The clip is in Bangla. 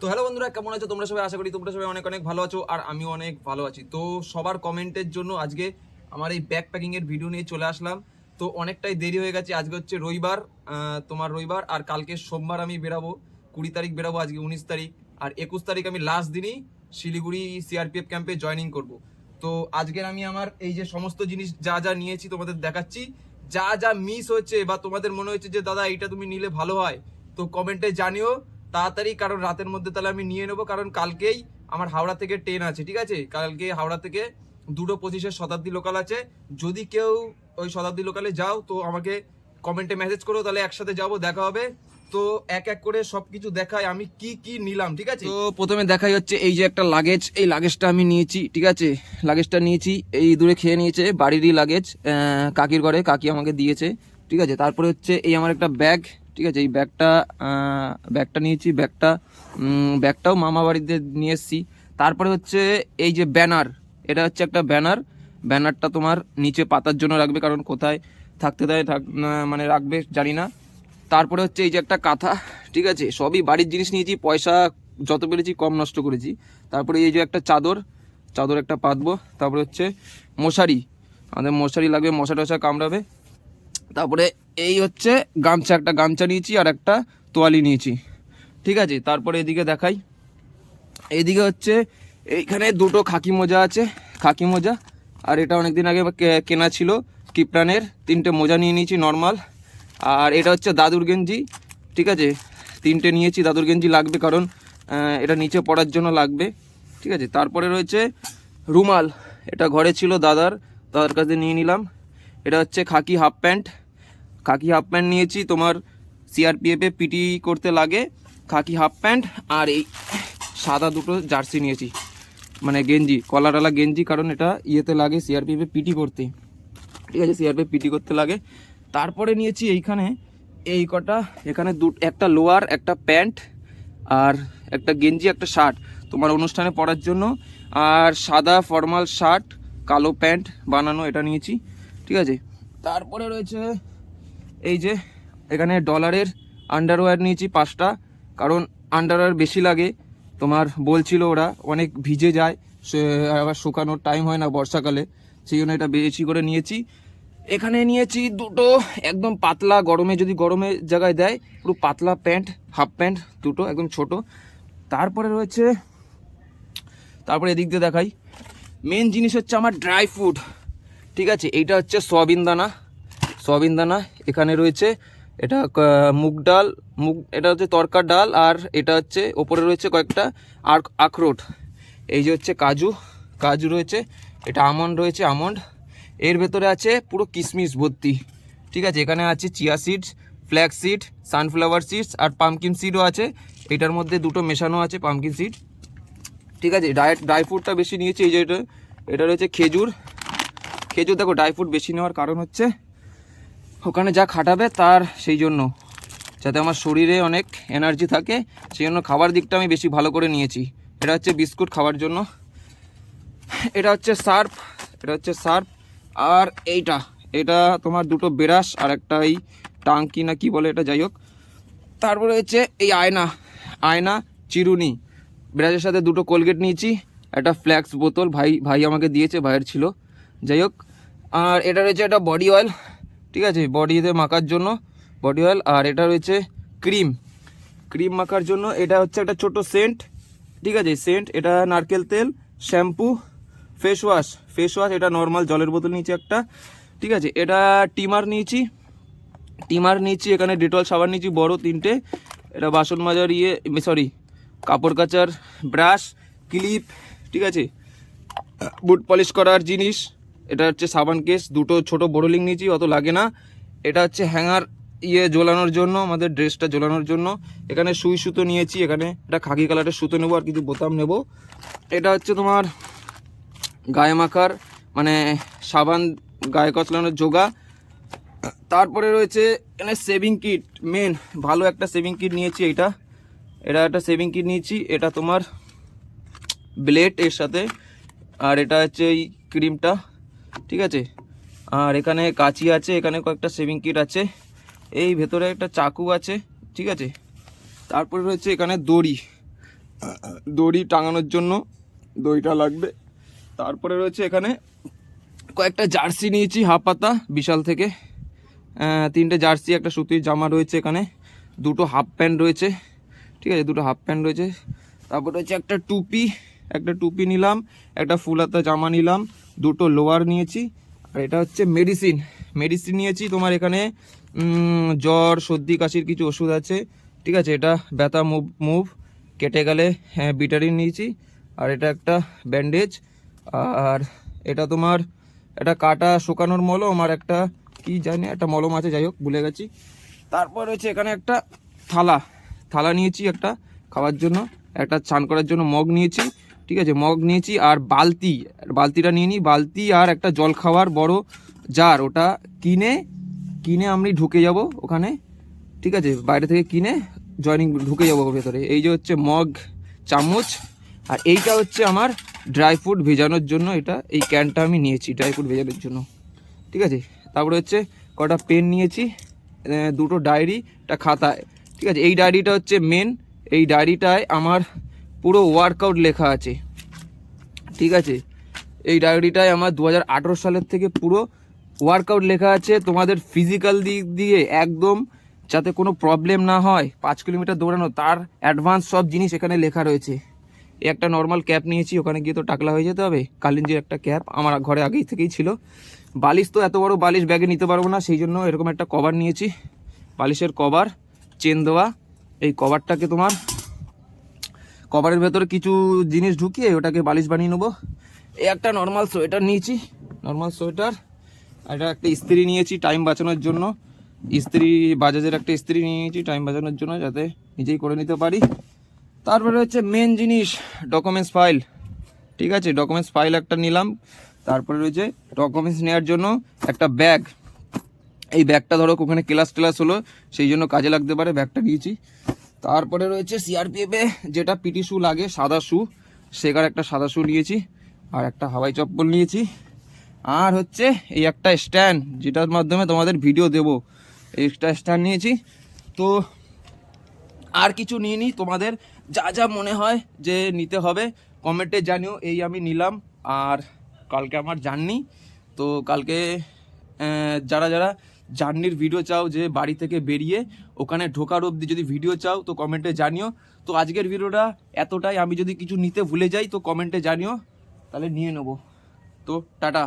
তো হ্যালো বন্ধুরা, কেমন আছো? তোমরা সবাই আশা করি তোমরা সবাই অনেক অনেক ভালো আছো আর আমি অনেক ভালো আছি। তো সবার কমেন্টের জন্য আজকে আমার এই ব্যাগ প্যাকিং এর ভিডিও নিয়ে চলে আসলাম। তো অনেকটাই দেরি হয়ে গেছে, আজকে হচ্ছে রবিবার তোমার রবিবার আর কালকে সোমবার আমি বেরাবো, কুড়ি তারিখ বেরাবো, আজকে উনিশ তারিখ। আর একুশ তারিখ আমি লাস্ট দিনই শিলিগুড়ি সিআরপিএফ ক্যাম্পে জয়েনিং করব। তো আজকের আমি আমার এই যে সমস্ত জিনিস যা যা নিয়েছি তোমাদের দেখাচ্ছি, যা যা মিস হচ্ছে বা তোমাদের মনে হচ্ছে যে, দাদা, এইটা তুমি নিলে ভালো হয়, তো কমেন্টে জানিও। তাড়াতাড়ি, কারণ রাতের মধ্যে তাহলে আমি নিয়ে নেব, কারণ কালকেই আমার হাওড়া থেকে ট্রেন আছে, ঠিক আছে? কালকে হাওড়া থেকে দুটো পঁচিশের শতাব্দী লোকাল আছে। যদি কেউ ওই শতাব্দী লোকালে যাও, তো আমাকে কমেন্টে মেসেজ করো, তাহলে একসাথে যাব, দেখা হবে। তো এক এক করে সবকিছু দেখায় আমি কি কি নিলাম, ঠিক আছে? তো প্রথমে দেখাই হচ্ছে এই যে একটা লাগেজ এই লাগেজটা আমি নিয়েছি, ঠিক আছে? লাগেজটা নিয়েছি, এই দূরে খেয়ে নিয়েছে বাড়িরই লাগেজ কাকির ঘরে, কাকি আমাকে দিয়েছে, ঠিক আছে? তারপরে হচ্ছে এই আমার একটা ব্যাগ ঠিক আছে, এই ব্যাগটা ব্যাগটা নিয়েছি, ব্যাগটা ব্যাগটাও মামা বাড়িতে নিয়ে এসেছি। তারপরে হচ্ছে এই যে ব্যানার, এটা হচ্ছে একটা ব্যানার। ব্যানারটা তোমার নিচে পাতার জন্য রাখবে, কারণ কোথায় থাকতে দেয়, থাক মানে রাখবে, জানি না। তারপরে হচ্ছে এই যে একটা কাঁথা, ঠিক আছে, সবই বাড়ির জিনিস নিয়েছি, পয়সা যত পেরেছি কম নষ্ট করেছি। তারপরে এই যে একটা চাদর চাদর একটা পাতবো, তারপরে হচ্ছে মশারি, আমাদের মশারি লাগবে, মশা টশা কামড়াবে। তারপরে এই হচ্ছে গামছা, একটা গামছা নিয়েছি আর একটা তোয়ালি নিয়েছি। ঠিক আছে? তারপরে এদিকে দেখাই। এইদিকে হচ্ছে এইখানে দুটো খাকি মোজা আছে। খাকি মোজা, আর এটা অনেক দিন আগে কেনা ছিল। কিপ্রানের তিনটে মোজা নিয়ে নিয়েছি, নর্মাল। আর এটা হচ্ছে দাদুর গেঞ্জি। ঠিক আছে? তিনটে নিয়েছি, দাদুর গেঞ্জি লাগবে কারণ এটা নিচে পড়ার জন্য লাগবে। ঠিক আছে? তারপরে রয়েছে রুমাল। এটা ঘরে ছিল দাদার দাদার কাছে নিয়ে নিলাম। এটা হচ্ছে খাকি হাফ প্যান্ট। খাকি হাফ প্যান্ট নিয়েছি, তোমার সিআরপিএফে পিটি করতে লাগে, খাকি হাফ প্যান্ট আর এই সাদা দুটো জার্সি নিয়েছি। মানে গেঞ্জি কলারওয়ালা গেঞ্জি, কারণ এটা ইয়েতে লাগে সিআরপিএফে পিটি করতে। ঠিক আছে সিআরপিএফ পিটি করতে লাগে। তারপরে নিয়েছি এইখানে, এই কটা, এখানে দু একটা লোয়ার, একটা প্যান্ট আর একটা গেঞ্জি, একটা শার্ট তোমার অনুষ্ঠানে পরার জন্য। আর সাদা ফর্মাল শার্ট, কালো প্যান্ট বানানো এটা নিয়েছি, ঠিক আছে। তারপরে রয়েছে এই যে, এখানে ডলারের আন্ডারওয়্যার নিয়েছি পাঁচটা, কারণ আন্ডারওয়্যার বেশি লাগে। তোমার বলছিল ওরা, অনেক ভিজে যায় আবার শুকানোর টাইম হয় না বর্ষাকালে, সেই জন্য এটা বেশি করে নিয়েছি। এখানে নিয়েছি দুটো একদম পাতলা, গরমে যদি গরমের জায়গায় দেয়, পুরো পাতলা প্যান্ট হাফ প্যান্ট, দুটো একদম ছোট। তারপরে রয়েছে, তারপরে এদিক দিয়ে দেখাই। মেন জিনিস হচ্ছে আমার ড্রাই ফ্রুট ঠিক আছে? এইটা হচ্ছে সয়াবিন দানা। সয়াবিন দানা এখানে রয়েছে। এটা মুগ ডাল, মুগ, এটা হচ্ছে তরকার ডাল আর এটা হচ্ছে ওপরে রয়েছে কয়েকটা আর, আখরোট। এই যে হচ্ছে কাজু কাজু রয়েছে, এটা আমন্ড রয়েছে, আমন্ড। এর ভেতরে আছে পুরো কিশমিশ ভর্তি। ঠিক আছে, এখানে আছে chia seeds, flax seed, sunflower seeds আর পামকিন সিডও আছে। এটার মধ্যে দুটো মেশানো আছে পামকিন সিড। ঠিক আছে, ডায়েট, ড্রাই ফ্রুটটা বেশি নিয়েছি, এই যে এটা এটা রয়েছে খেজুর। খেজুর দেখো, ড্রাই ফ্রুট বেশি নেওয়ার কারণ হচ্ছে ওখানে যা খাটাবে তার সেই জন্য, যাতে আমার শরীরে অনেক এনার্জি থাকে, সেই জন্য খাবার দিকটা আমি বেশি ভালো করে নিয়েছি। এটা হচ্ছে বিস্কুট খাওয়ার জন্য। এটা হচ্ছে সার্ফ, এটা হচ্ছে সার্ফ, আর এইটা, এটা তোমার দুটো বেরাস আর একটা এই টাঙ্কি না কি বলে এটা, যাই হোক। তারপরে হচ্ছে এই আয়না আয়না চিরুনি। ব্রাশের সাথে দুটো কোলগেট নিয়েছি, একটা ফ্ল্যাক্স বোতল, ভাই ভাই আমাকে দিয়েছে, ভাইয়ের ছিল। যাই হোক, আর এটা রয়েছে একটা বডি অয়েল ঠিক আছে বডিতে মাখার জন্য বডি অয়েল আর এটা রয়েছে ক্রিম ক্রিম মাখার জন্য এটা হচ্ছে একটা ছোট সেন্ট ঠিক আছে সেন্ট এটা নারকেল তেল shampoo face wash face wash এটা নর্মাল জলের বোতল নিয়েছি একটা, ঠিক আছে, এটা টিমার নিয়েছি। টিমার নিয়েছি, এখানে ডেটল সাবান নিয়েছি, বড় তিনটে। এটা বাসন মাজার ইয়ে সরি কাপড় কাচার ব্রাশ ক্লিপ ঠিক আছে বুট পলিশ করার জিনিস। এটা হচ্ছে সাবান কেস, দুটো ছোট বোরোলিং নিয়েছি, অত লাগে না। এটা হচ্ছে হ্যাঙ্গার ইয়ে ঝোলানোর জন্য, আমাদের ড্রেসটা ঝোলানোর জন্য। এখানে সুই সুতো নিয়েছি, এখানে এটা খাকি কালারের সুতো নেব আর কিছু বোতাম নেব। এটা হচ্ছে তোমার গায়ে মাখার মানে সাবান গায়ে কচলানোর যোগা তারপরে রয়েছে এখানে সেভিং কিট, মেন ভালো একটা সেভিং কিট নিয়েছি এটা। এটা একটা সেভিং কিট নিয়েছি, এটা তোমার ব্লেড এর সাথে। আর এটা হচ্ছে এই ক্রিমটা। ঠিক আছে? আর এখানে কাঁচি আছে, এখানে কয়েকটা সেভিং কিট আছে, এই ভেতরে একটা চাকু আছে, ঠিক আছে? তারপরে রয়েছে এখানে দড়ি দড়ি টাঙানোর জন্য দড়িটা লাগবে। তারপরে রয়েছে এখানে কয়েকটা জার্সি নিয়েছি, হাফ পাতা, বিশাল থেকে। তিনটে জার্সি, একটা সুতির জামা রয়েছে এখানে, দুটো হাফ প্যান্ট রয়েছে, ঠিক আছে? দুটো হাফ প্যান্ট রয়েছে। তারপর রয়েছে একটা টুপি একটা টুপি নিলাম, একটা ফুল হাতা জামা নিলাম দুটো লোয়ার নিয়েছি। আর এটা হচ্ছে মেডিসিন মেডিসিন নিয়েছি, তোমার এখানে জ্বর, সর্দি, কাশির কিছু ওষুধ আছে। ঠিক আছে, এটা ব্যথা মুভ মুভ কেটে গেলে হ্যাঁ বিটারিন নিয়েছি। আর এটা একটা ব্যান্ডেজ আর এটা তোমার, এটা কাটা শুকানোর মলম আর একটা, কি জানি, একটা মলম আছে, যাই হোক, ভুলে গেছি। তারপর হচ্ছে এখানে একটা থালা। থালা নিয়েছি একটা, খাওয়ার জন্য। একটা চান করার জন্য মগ নিয়েছি। ঠিক আছে? মগ নিয়েছি আর বালতি, বালতিটা নিয়ে নিই বালতি আর একটা জল খাওয়ার বড় জার, ওটা কিনে কিনে আমি ঢুকে যাব ওখানে, ঠিক আছে? বাইরে থেকে কিনে জয়নিং ঢুকে যাব ভেতরে। এই যে হচ্ছে মগ চামচ, আর এইটা হচ্ছে আমার ড্রাই ফ্রুট ভেজানোর জন্য এটা, এই ক্যানটা আমি নিয়েছি ড্রাই ফ্রুট ভেজানোর জন্য। ঠিক আছে? তারপরে হচ্ছে কটা পেন নিয়েছি দুটো ডায়েরি একটা খাতায় ঠিক আছে? এই ডায়েরিটা হচ্ছে মেন এই ডায়েরিটায় আমার পুরো ওয়ার্কআউট লেখা আছে। ঠিক আছে? এই ডায়েরিটায় আমার দু হাজার আঠেরো সালের থেকে পুরো ওয়ার্কআউট লেখা আছে। তোমাদের ফিজিক্যাল দিক দিয়ে একদম যাতে কোনো প্রবলেম না হয়, পাঁচ কিলোমিটার দৌড়ানো, তার অ্যাডভান্স সব জিনিস এখানে লেখা রয়েছে। একটা নর্মাল ক্যাপ নিয়েছি, ওখানে গিয়ে তো টাকলা হয়ে যেতে হবে। কালিঞ্জির একটা ক্যাপ আমার ঘরে আগেই থেকেই ছিল। বালিশ তো এত বড় বালিশ ব্যাগে নিতে পারব না, সেই জন্য এরকম একটা কভার নিয়েছি। বালিশের কভার চেন দেওয়া, এই কভারটাকে তোমার কভারের ভেতরে কিছু জিনিস ঢুকিয়ে ওটাকে বালিশ বানিয়ে নেব। এই একটা নর্মাল সোয়েটার নিয়েছি নর্মাল সোয়েটার। আর এটা একটা ইস্ত্রি নিয়েছি টাইম বাঁচানোর জন্য। ইস্ত্রি, বাজাজের একটা ইস্ত্রি নিয়েছি টাইম বাঁচানোর জন্য যাতে নিজেই করে নিতে পারি। তারপরে হচ্ছে মেন জিনিস ডকুমেন্টস ফাইল ঠিক আছে ডকুমেন্টস ফাইল একটা নিলাম। তারপরে রয়েছে ডকুমেন্টস নেওয়ার জন্য একটা ব্যাগ এই ব্যাগটা ধরো ওখানে ক্লাস টেলাস হলো, সেই জন্য কাজে লাগতে পারে। ব্যাগটা নিয়েছি। তারপরে রয়েছে সিআরপিএফে যেটা পিটি শু লাগে, সাদা শু সেগার একটা সাদা শু নিয়েছি, আর একটা হাওয়াই চপ্পল নিয়েছি। আর হচ্ছে এই একটা স্ট্যান্ড যেটার মাধ্যমে তোমাদের ভিডিও দেব। একটা স্ট্যান্ড নিয়েছি। তো আর কিছু নিয়ে নিই তোমাদের যা যা মনে হয় যে নিতে হবে কমেন্টে জানিও, এই আমি নিলাম। আর কালকে আমার জার্নি তো কালকে যারা যারা জার্নির ভিডিও চাও যে বাড়ি থেকে বেরিয়ে ওখানে ঢোকার অবধি যদি ভিডিও চাও তো কমেন্টে জানিও। তো আজকের ভিডিওটা এতটাই। আমি যদি কিছু নিতে ভুলে যাই তো কমেন্টে জানিও। তাহলে নিয়ে নেব। তো টাটা।